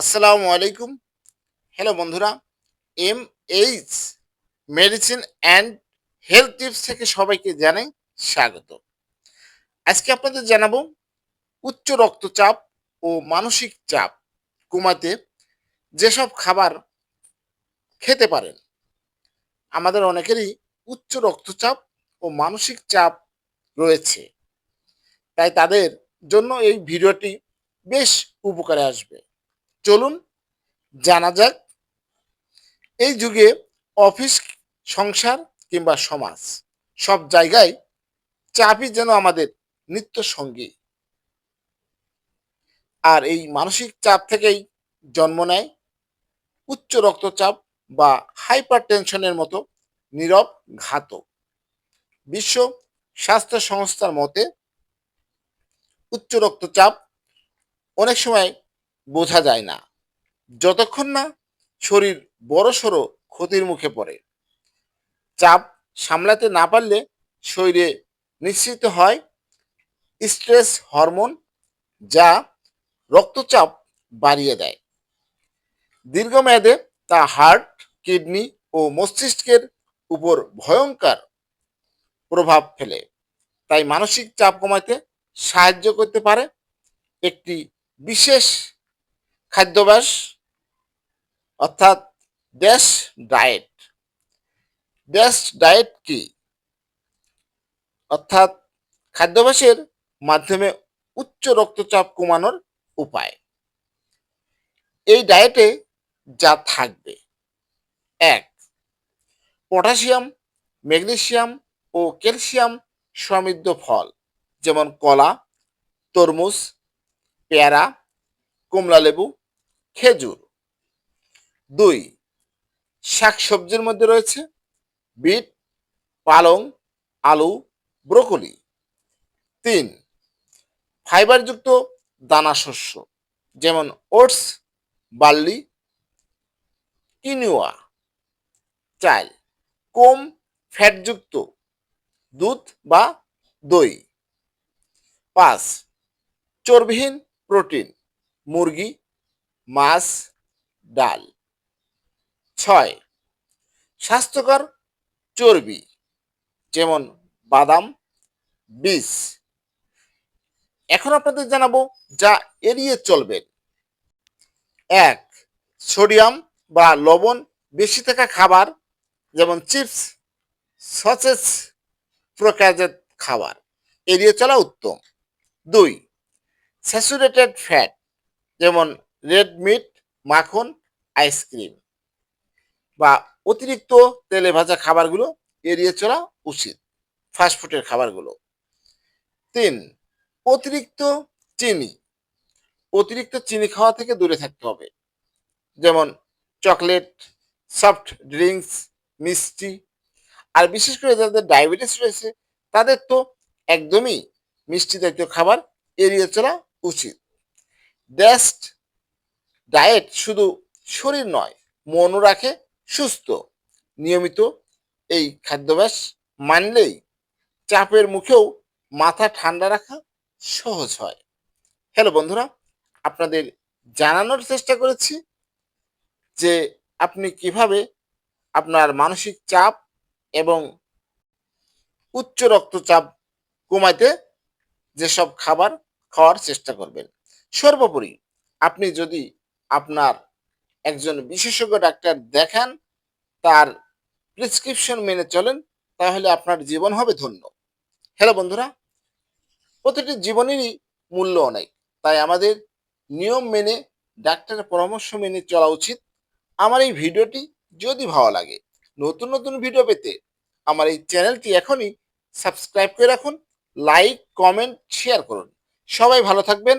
আসসালামু আলাইকুম। হ্যালো বন্ধুরা। M H medicine and health tips থেকে সবাইকে জানাই স্বাগত। আজকে আপনাদের জানাব উচ্চ রক্তচাপ ও মানসিক চাপ কমাতে যেসব খাবার খেতে পারেন। আমাদের অনেকেরই উচ্চ রক্তচাপ ও মানসিক চাপ রয়েছে। তাই তাদের জন্য এই ভিডিওটি বেশ উপকারে আসবে। চলুন জানা যাক, এই যুগে অফিস, সংসার কিংবা সমাজ সব জায়গায় চাপই যেন আমাদের নিত্য সঙ্গী আর এই মানসিক চাপ থেকেই জন্ম নেয় উচ্চ রক্তচাপ বা হাইপার টেনশনের মতো নীরব ঘাতক। বিশ্ব স্বাস্থ্য সংস্থার মতে উচ্চ রক্তচাপ অনেক সময় বোঝা যায় না। যতক্ষণ না শরীর বড়সড় ক্ষতির মুখে পড়ে। চাপ সামলাতে না পারলে শরীরে নিশ্চিত হয় স্ট্রেস হরমোন, যা রক্তচাপ বাড়িয়ে দেয়। দীর্ঘমেয়াদে তা হার্ট, কিডনি ও মস্তিষ্কের উপর ভয়ঙ্কর প্রভাব ফেলে। তাই মানসিক চাপ কমাতে সাহায্য করতে পারে একটি বিশেষ খাদ্যাভ্যাস, অর্থাৎ ড্যাশ ডায়েট ড্যাশ ডায়েট কি? অর্থাৎ খাদ্যাভ্যাসের মাধ্যমে উচ্চ রক্তচাপ কমানোর উপায়। এই ডায়েটে যা থাকবে। এক, পটাশিয়াম ম্যাগনেসিয়াম ও ক্যালসিয়াম সমৃদ্ধ ফল, যেমন কলা, তরমুজ, পেয়ারা কমলা লেবু, খেজুর। দুই, শাকসবজির মধ্যে রয়েছে বিট, পালং, আলু, ব্রোকলি। তিন, ফাইবারযুক্ত দানা শস্য যেমন ওটস, বার্লি কিনুয়া চাল কম ফ্যাটযুক্ত দুধ বা দই। পাঁচ, চর্বিহীন প্রোটিন। মুরগি, মাছ, ডাল। ছয়, স্বাস্থ্যকর চর্বি, যেমন বাদাম, বীজ। এখন আপনাদের জানাব যা এড়িয়ে চলবেন। এক, সোডিয়াম বা লবণ বেশি থাকা খাবার, যেমন চিপস সসেস প্রকারজাত খাবার, এড়িয়ে চলা উত্তম। দুই, স্যাচুরেটেড ফ্যাট যেমন রেড মিট, মাখন আইসক্রিম বা অতিরিক্ত তেলে ভাজা খাবারগুলো এড়িয়ে চলা উচিত ফাস্টফুডের খাবারগুলো। তিন, অতিরিক্ত চিনি। অতিরিক্ত চিনি খাওয়া থেকে দূরে থাকতে হবে। যেমন চকলেট সফট ড্রিঙ্কস মিষ্টি আর বিশেষ করে যাদের ডায়াবেটিস রয়েছে, তাদের তো একদমই মিষ্টি জাতীয় খাবার এড়িয়ে চলা উচিত। ড্যাস্ট ডায়েট শুধু শরীর নয়, মনও রাখে, সুস্থ। নিয়মিত এই খাদ্যাভ্যাস মানলেই চাপের মুখেও মাথা ঠান্ডা রাখা সহজ হয়। হ্যালো বন্ধুরা, আপনাদের জানানোর চেষ্টা করেছি যে আপনি কীভাবে আপনার মানসিক চাপ এবং উচ্চ রক্তচাপ কমাইতে যেসব খাবার খাওয়ার চেষ্টা করবেন। সর্বোপরি আপনি যদি আপনার একজন বিশেষজ্ঞ ডাক্তার দেখান, তার প্রেসক্রিপশন মেনে চলেন, তাহলে আপনার জীবন হবে ধন্য। হ্যালো বন্ধুরা, প্রতিটি জীবনেরই মূল্য অনেক, তাই আমাদের নিয়ম মেনে, ডাক্তারের পরামর্শ মেনে চলা উচিত। আমার এই ভিডিওটি যদি ভালো লাগে, নতুন নতুন ভিডিও পেতে আমার এই চ্যানেলটি এখনই সাবস্ক্রাইব করে রাখুন, লাইক, কমেন্ট শেয়ার করুন। সবাই ভালো থাকবেন